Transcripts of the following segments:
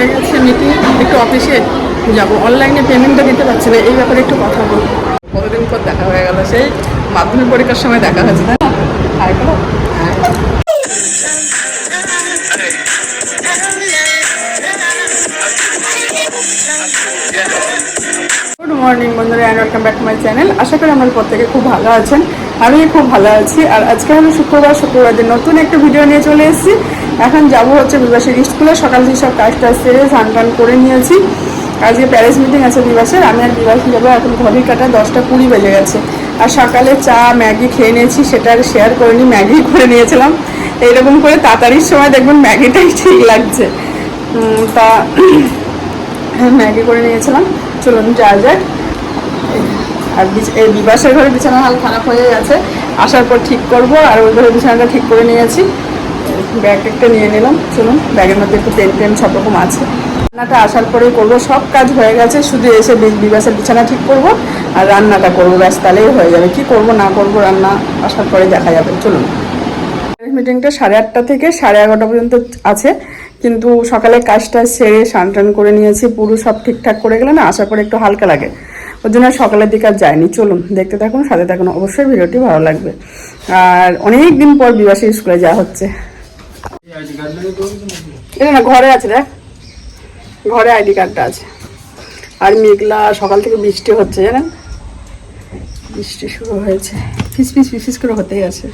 হয়ে গেছে মিটিং একটু অফিসে যাব। অনলাইনে পেমেন্টটা দিতে পারছি না এই ব্যাপারে একটু কথা বলব। কতদিন পর দেখা হয়ে গেল? সেই মাধ্যমিক পরীক্ষার সময় দেখা হয়েছে তাই না? হ্যাঁ। গুড মর্নিং বন্ধুরা and welcome back to my channel আশা করি আমার প্রত্যেকে খুব ভালো আছেন। আমি খুব ভালো আছি। আর আজকে হলো শুক্রবার শুক্রবার দিন নতুন একটা ভিডিও নিয়ে চলে এসেছি। এখন যাব হচ্ছে বিবাসের স্কুলে। সকাল থেকে সব কাজ টাজ সেরে স্নান টান করে নিয়েছি। আজকে প্যারেন্টস মিটিং আছে বিবাসের। আমি আর বিবাস যাব। এখন ঘড়ির কাটা দশটা কুড়ি বেজে গেছে। আর সকালে চা, ম্যাগি খেয়ে নিয়েছি। সেটা আর শেয়ার করিনি, ম্যাগি করে নিয়েছিলাম। এইরকম করে তাড়াতাড়ির সময় দেখবেন ম্যাগিটাই ঠিক লাগছে। তা, ম্যাগি করে নিয়েছিলাম। চলুন যা যাক। আর এই বিবাসের ঘরে বিছানা হাল খারাপ হয়ে গেছে। আসার পর ঠিক করব, আর ওই ঘরে বিছানাটা ঠিক করে নিয়েছি। ব্যাগ একটা নিয়ে নিলাম, চলুন। ব্যাগের মধ্যে একটু পেন টেন সব রকম আছে। রান্নাটা আসার পরেই করব, সব কাজ হয়ে গেছে, শুধু এসে বিবাসের বিছানা ঠিক করব, আর রান্নাটা করব। ব্যাস, তাহলেই হয়ে যাবে। কি করব, না করব রান্না আসার পরে দেখা যাবে। চলুন। মিটিংটা সাড়ে আটটা থেকে সাড়ে এগারোটা পর্যন্ত আছে, কিন্তু সকালে কাজটা সেরে স্নান টান করে নিয়েছি। পুরো সব ঠিকঠাক করে গেলে না, আসার পরে একটু হালকা লাগে। ওর জন্য সকালের দিকে আর যায়নি চলুন, দেখতে থাকুন, সাথে থাকুন। অবশ্যই ভিডিওটি ভালো লাগবে। আর অনেক দিন পর বিবাসী স্কুলে যাওয়া হচ্ছে। ঘরে আছে, দেখ। ঘরে আইডি কার্ডটা আছে। আর মেঘলা সকাল থেকে বৃষ্টি হচ্ছে, জানেন? বৃষ্টি শুরু হয়েছে। ফিস ফিস ফিস ফিস করে হতেই আছে।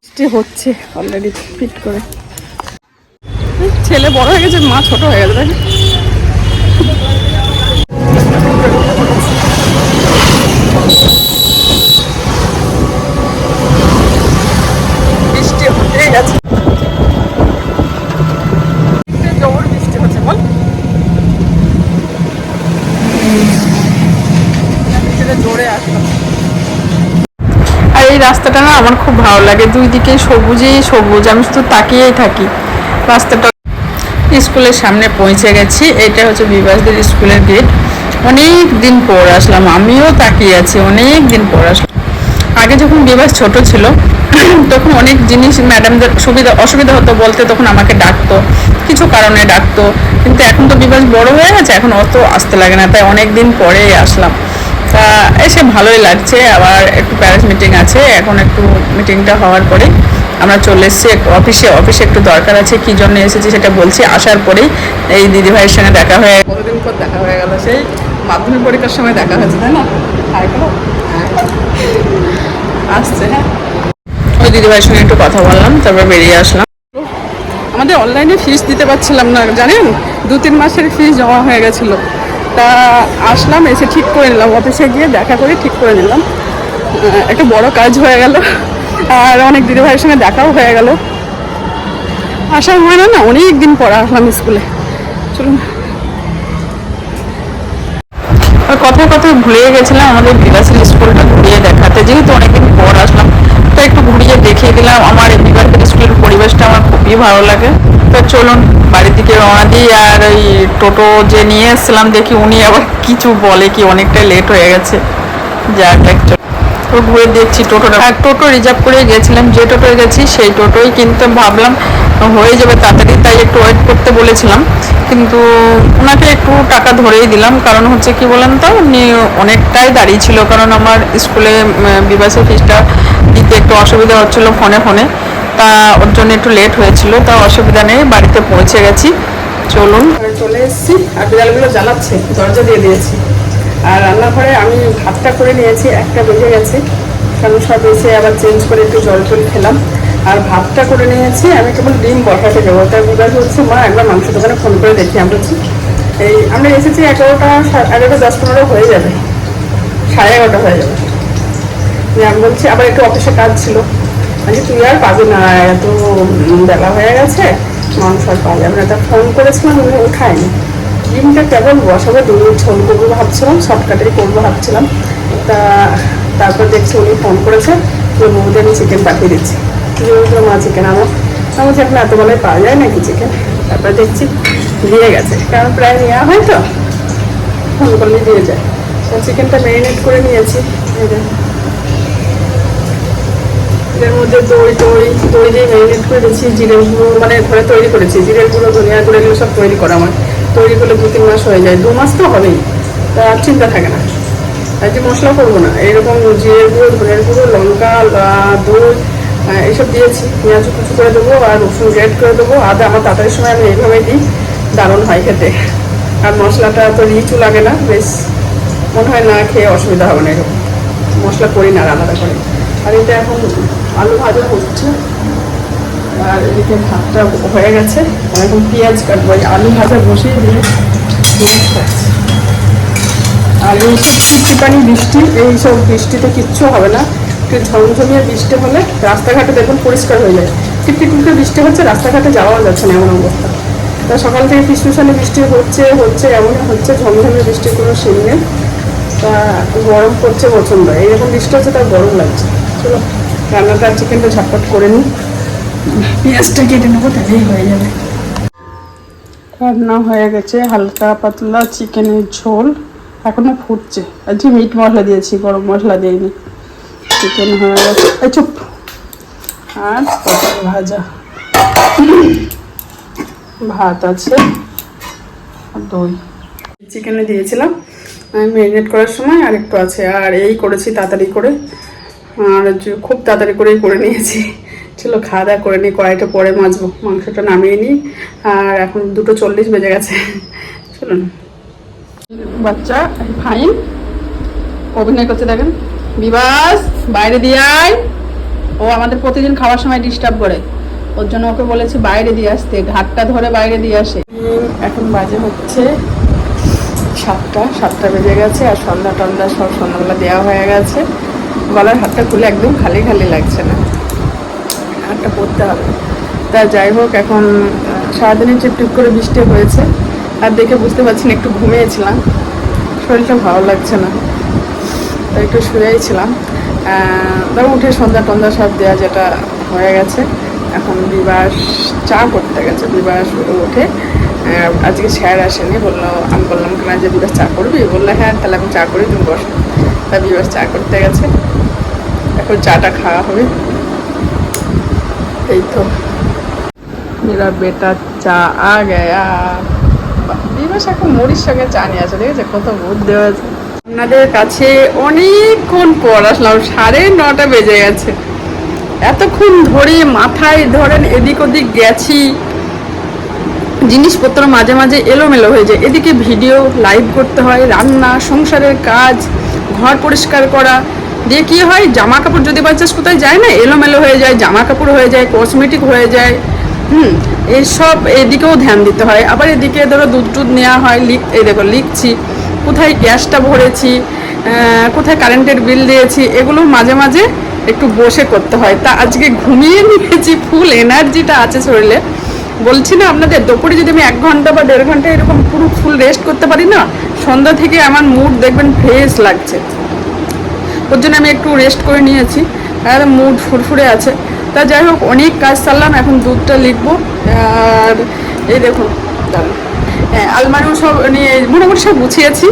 বৃষ্টি হচ্ছে অলরেডি ফিট করে। ছেলে বড় হয়ে গেছে, মা ছোট হয়ে গেছে তাই না? বৃষ্টি হতেই গেছে জোর বৃষ্টি হচ্ছে বল বৃষ্টিটা জোরে আসলো আর এই রাস্তাটা না আমার খুব ভালো লাগে। দুই দিকে সবুজেই সবুজ, আমি শুধু তাকিয়েই থাকি। রাস্তাটা স্কুলের সামনে পৌঁছে গেছি, এটা হচ্ছে বিবাসদের স্কুলের গেট। অনেক দিন পর আসলাম, আমিও তাকিয়ে আছি, অনেক দিন পর আসলাম। আগে যখন বিবাস ছোট ছিল, তখন অনেক জিনিস ম্যাডামদের সুবিধা, অসুবিধা হতো বলতে তখন আমাকে ডাকতো, কিছু কারণে ডাকতো। কিন্তু এখন তো বিবাস বড় হয়ে গেছে, এখন অত আসতে লাগে না, তাই অনেক দিন পরেই আসলাম। তা এসে ভালোই লাগছে। আবার একটু প্যারেন্টস মিটিং আছে, এখন একটু মিটিংটা হওয়ার পরে আমরা চলে এসেছি অফিসে অফিসে একটু দরকার আছে, কি জন্য এসেছি সেটা বলছি। আসার পরেই এই দিদিভাইয়ের সঙ্গে দেখা হয়ে কতদিন পর দেখা হয়ে গেল? সেই মাধ্যমিক পরীক্ষার সময় দেখা হয়েছে, তাই না? হ্যাঁ। আসছে হ্যাঁ। ওই দিদিভাইয়ের সঙ্গে একটু কথা বললাম, তারপর বেরিয়ে আসলাম। আমাদের অনলাইনে ফিস দিতে পারছিলাম না, জানেন? দু তিন মাসের ফিস জমা হয়ে গেছিল। তা আসলাম, এসে ঠিক করে নিলাম। অফিসে গিয়ে দেখা করে ঠিক করে নিলাম। একটা বড় কাজ হয়ে গেল। আর অনেক দিদিভাইয়ের সঙ্গে দেখাও হয়ে গেল। আসা হয় না না অনেক দিন পর আসলাম স্কুলে। চলুন। আর কথায় কথায় ভুলে গেছিলাম, আমাদের বিলাসের স্কুলটা ঘুরিয়ে দেখাতে। যেহেতু অনেকদিন পর আসলাম তো একটু ঘুরিয়ে দেখিয়ে দিলাম। আমার এই বিবাহের স্কুলের পরিবেশটা আমার খুবই ভালো লাগে। তো চলুন, বাড়ির দিকে রওনা দিই আর ওই টোটো যে নিয়ে এসেছিলাম, দেখি উনি আবার কিছু বলে কি অনেকটা লেট হয়ে গেছে। যাক একটা তো ঘুরে দেখছি টোটোটা। আর টোটো রিজার্ভ করে গেছিলাম, যে টোটোয় গেছি সেই টোটোই কিন্তু ভাবলাম, হয়ে যাবে তাড়াতাড়ি, তাই একটু ওয়েট করতে বলেছিলাম। কিন্তু ওনাকে একটু টাকা ধরেই দিলাম, কারণ হচ্ছে কি বলেন তো, উনি অনেকটাই দাঁড়িয়ে ছিল, কারণ আমার স্কুলে বিবাসের ফিসটা দিতে একটু অসুবিধা হচ্ছিল ফোনে ফোনে। তা ওর জন্য একটু লেট হয়েছিল তা অসুবিধা নেই, বাড়িতে পৌঁছে গেছি। চলুন। চলে এসেছি, আর বিড়ালগুলো জ্বালাচ্ছে, দরজা দিয়ে দিয়েছি। আর রান্নাঘরে আমি ভাতটা করে নিয়েছি, একটা বেজে গেছে। কারণ সব এসে আবার চেঞ্জ করে একটু জল টল খেলাম। আর ভাতটা করে নিয়েছি, আমি কেবল ডিম বসাতে যাব। তাই বিবাহ হচ্ছে মা, একবার মাংস দোকানে ফোন করে দেখি, আমরা এই, আমরা এসেছি এগারোটা এগারোটা, দশ পনেরো হয়ে যাবে। সাড়ে এগারোটা হয়ে যাবে। আমি বলছি, আবার একটু অফিসে কাজ ছিল। আমি তুই আর পাবি না, এত বেলা হয়ে গেছে, মাংস আর পাওয়া যাবে না তা ফোন করেছিলাম, আমি খাইনি। ডিমটা কেবল বসাবো? ডিমের ঝোল করব ভাবছিলাম শর্টকাটেই করব ভাবছিলাম। তা তারপর দেখছি উনি ফোন করেছে, যে বৌদি আমি চিকেন পাঠিয়ে দিচ্ছি। বলছিলাম মা চিকেন আমার আমি বলছি এখন এত বেলায় পাওয়া যায় নাকি চিকেন তারপর দেখছি দিয়ে গেছে। কারণ প্রায় নেওয়া হয় তো ফোন করলে দিয়ে যায় তো চিকেনটা ম্যারিনেট করে নিয়েছি। এর মধ্যে দই দই দই দিয়ে ম্যারিনেট করে দিয়েছি, জিরের মানে ঘরে তৈরি করেছি, জিরের গুঁড়ো, ধনিয়া গুঁড়ো এগুলো সব তৈরি করা আমার। তৈরি করলে দু তিন মাস হয়ে যায়, দু মাস তো হবেই, তা আর চিন্তা থাকে না। আজকে মশলা করব না, এরকম জিরের গুঁড়ো, ধনিয়ার গুঁড়ো, লঙ্কা দই এইসব দিয়েছি, পেঁয়াজ কুচু করে দেবো আর রসুন গ্রেড করে দেবো। আদা আমার তাড়াতাড়ি সময় আমি এইভাবেই দিই, দারুণ হয় খেতে। আর মশলাটা তো রিচু লাগে না, বেশ, মনে হয় না খেয়ে অসুবিধা হবে না এরকম। মশলা করি না আর আলাদা করে। আর এটা এখন আলু ভাজা হচ্ছে। আর এদিকে ভাতটা হয়ে গেছে। আর এখন পেঁয়াজ কাটবো। এই আলু ভাজা বসিয়ে দিয়ে পেঁয়াজ কাটছি আর এই টিপানি বৃষ্টি এইসব বৃষ্টিতে কিচ্ছু হবে না। একটু ঝমঝমিয়ে বৃষ্টি হলে রাস্তাঘাটে দেখুন পরিষ্কার হয়ে যায়। টিপটি টিপটি বৃষ্টি হচ্ছে, রাস্তাঘাটে যাওয়া যাচ্ছে না এমন অবস্থা। তা সকাল থেকে ফিসফিসানি বৃষ্টি হচ্ছে হচ্ছে, এমনই হচ্ছে, ঝমঝমিয়ে বৃষ্টির কোনো সিন নেই। তা গরম পড়ছে প্রচণ্ড। এইরকম বৃষ্টি হচ্ছে তার গরম লাগছে। রান্নাটা চিকেনটা ঝটপট করে নিই। পেঁয়াজটা কেটে নেব, তাহলেই হয়ে যাবে। রান্না হয়ে গেছে, হালকা পাতলা চিকেনের ঝোল। এখনও ফুটছে। আজকে মিট মশলা দিয়েছি, গরম মশলা দিইনি। চিকেন হয়ে গেছে। চুপ। আর পটল ভাজা। ভাত আছে দই। চিকেনে দিয়েছিলাম। আমি ম্যারিনেট করার সময় আর একটু আছে। আর এই করেছি তাড়াতাড়ি করে। আর খুব তাড়াতাড়ি করেই করে নিয়েছি। চলো খাওয়া দাওয়া করে নিই, কড়াইটা পরে মাজবো, মাংসটা নামিয়ে নিই। আর এখন দুটো চল্লিশ বেজে গেছে। চলুন বাচ্চা ফাইন অভিনয় করতে দেখেন। বিবাস বাইরে দিয়ে আয়। ও আমাদের প্রতিদিন খাওয়ার সময় ডিস্টার্ব করে। ওর জন্য ওকে বলেছি বাইরে দিয়ে আসতে, ঘাটটা ধরে বাইরে দিয়ে আসে। এখন বাজে হচ্ছে সাতটা সাতটা বেজে গেছে আর সন্ধ্যা টন্ধা সব সন্ধ্যাবেলা দেওয়া হয়ে গেছে। গলার হাতটা খুলে একদম খালি খালি লাগছে না। হাতটা পরতে হবে। তা যাই হোক এখন আহ, সারাদিনে টিপ টিপ করে বৃষ্টি হয়েছে। আর দেখে বুঝতে পারছি না একটু ঘুমিয়েছিলাম। শরীরটা ভালো লাগছে না। তাই একটু শুয়েই ছিলাম। তারপর উঠে সন্ধ্যা টন্ধা সব দেওয়া যেটা হয়ে গেছে। এখন বিবাস চা করতে গেছে। বিবাস উঠে আজকে স্যার আসেনি। বলল আমি বললাম কেন যে বিবাস চা করবি? বলল হ্যাঁ তাহলে আমি চা করি তুমি বসো। তা বিবাস চা করতে গেছে। এখন চাটা খাওয়া হবে। এই তো। মেরা বেটা চা আ গয়া দিবস এখন মুড়ির সঙ্গে চা নিয়ে আছে ঠিক আছে কত দেওয়া আছে আপনাদের কাছে অনেকক্ষণ পর আসলাম, সাড়ে নটা বেজে গেছে। এতক্ষণ ধরে মাথায় ধরেন এদিক ওদিক গেছি। জিনিসপত্র মাঝে মাঝে এলোমেলো হয়ে যায়। এদিকে ভিডিও, লাইভ করতে হয়, রান্না, সংসারের কাজ। ঘর পরিষ্কার করা, দিয়ে কি হয় জামা কাপড় যদি বাচ্চাস কোথায় যায় না, এলোমেলো হয়ে যায় জামা কাপড় হয়ে যায় কসমেটিক হয়ে যায়, হুম এইসব এদিকেও ধ্যান দিতে হয়। আবার এদিকে ধরো দুধ টুধ নেওয়া হয় লিখ এই দেখো লিখছি, কোথায় গ্যাসটা ভরেছি কোথায় কারেন্টের বিল দিয়েছি, এগুলো মাঝে মাঝে একটু বসে করতে হয়। তা আজকে ঘুমিয়ে নিয়েছি, ফুল এনার্জিটা আছে শরীরে। বলছি না আপনাদের, দুপুরে যদি আমি এক ঘণ্টা বা দেড় ঘণ্টা এরকম পুরো ফুল রেস্ট করতে পারি না, সন্ধ্যা থেকে আমার মুড দেখবেন ফ্রেশ লাগছে। ওর জন্য আমি একটু রেস্ট করে নিয়েছি, আর মুড ফুরফুরে আছে। তা যাই হোক, অনেক কাজ সারলাম, এখন দুধটা লিখব, আর এই দেখুন হ্যাঁ আলমারিও সব নিয়ে মোটামুটি সব গুছিয়েছি।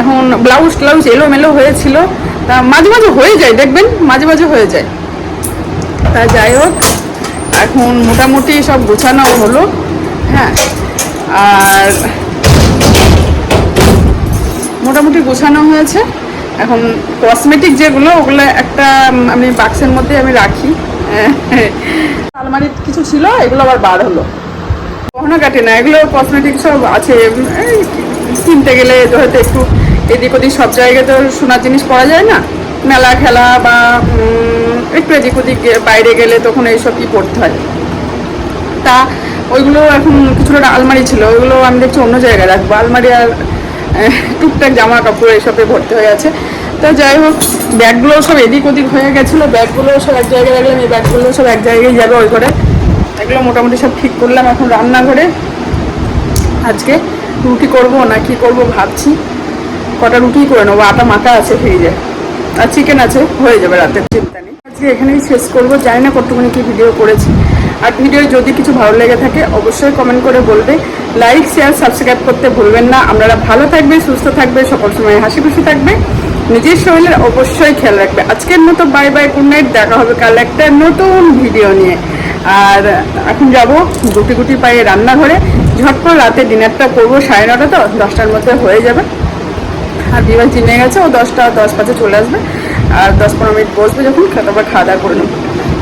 এখন ব্লাউজ ট্লাউজ এলোমেলো হয়েছিল। তা মাঝে মাঝে হয়ে যায়, দেখবেন মাঝে মাঝে হয়ে যায়। তা যাই হোক। এখন মোটামুটি সব গোছানো হলো হ্যাঁ আর মোটামুটি গোছানো হয়েছে। এখন কসমেটিক যেগুলো, ওগুলো একটা আমি বাক্সের মধ্যে আমি রাখি। আলমারি কিছু ছিল, এগুলো আবার বার হলো। গহনা কাটে না, এগুলো কসমেটিক সব আছে। কিনতে গেলে হয়তো একটু এদিক ওদিক সব জায়গায় তো সোনার জিনিস পাওয়া যায় না। মেলা খেলা বা একটু এদিক ওদিক বাইরে গেলে তখন এইসব কি করতে হয়। তা ওইগুলো এখন কিছুটা আলমারি ছিল, ওইগুলো আমি দেখছি অন্য জায়গায় রাখব। আলমারি আর টুকটাক জামা কাপড় এসবে ভর্তি হয়ে আছে। তো যাই হোক, ব্যাগগুলো সব এদিক ওদিক হয়ে গেছিল, ব্যাগগুলো সব এক জায়গায় রাখলাম, এই ব্যাগগুলো সব এক জায়গায় যাবে ওই ঘরে। এগুলো মোটামুটি সব ঠিক করলাম এখন রান্নাঘরে। আজকে রুটি করব না কি করব ভাবছি। কটা রুটি করে নেব, আটা মাখা আছে ফ্রিজে। আর চিকেন আছে, হয়ে যাবে রাতের চিন্তা নেই। আজকে এখানেই শেষ করব, জানি না কতটুকুনি কি ভিডিও করেছি। আর ভিডিও যদি কিছু ভালো লেগে থাকে, অবশ্যই কমেন্ট করে বলবে। লাইক শেয়ার সাবস্ক্রাইব করতে ভুলবেন না। আপনারা ভালো থাকবে, সুস্থ থাকবে, সকল সময় হাসি খুশি থাকবে। নিজের শরীরের অবশ্যই খেয়াল রাখবে। আজকের মতো বাই বাই গুড নাইট দেখা হবে কাল একটা নতুন ভিডিও নিয়ে। আর এখন যাব গুটি গুটি পায়ে রান্নাঘরে। ঝটপট রাতে ডিনারটা করব, সাড়ে নটা তো, দশটার মধ্যে হয়ে যাবে। আর বিমান চিনে গেছে, ও দশটা, দশ পাঁচে চলে আসবে। আর দশ পনেরো মিনিট বসবে যখন তারপর খাওয়া দাওয়া করে নেব।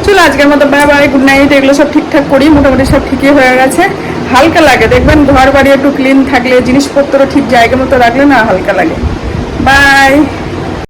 চলো, আজকের মতো বাই বাই গুড নাইট এগুলো সব ঠিকঠাক করি, মোটামুটি সব ঠিকই হয়ে গেছে। হালকা লাগে, দেখবেন ঘর বাড়ি একটু ক্লিন থাকলে জিনিসপত্র ঠিক জায়গা মতো রাখলে না হালকা লাগে। বাই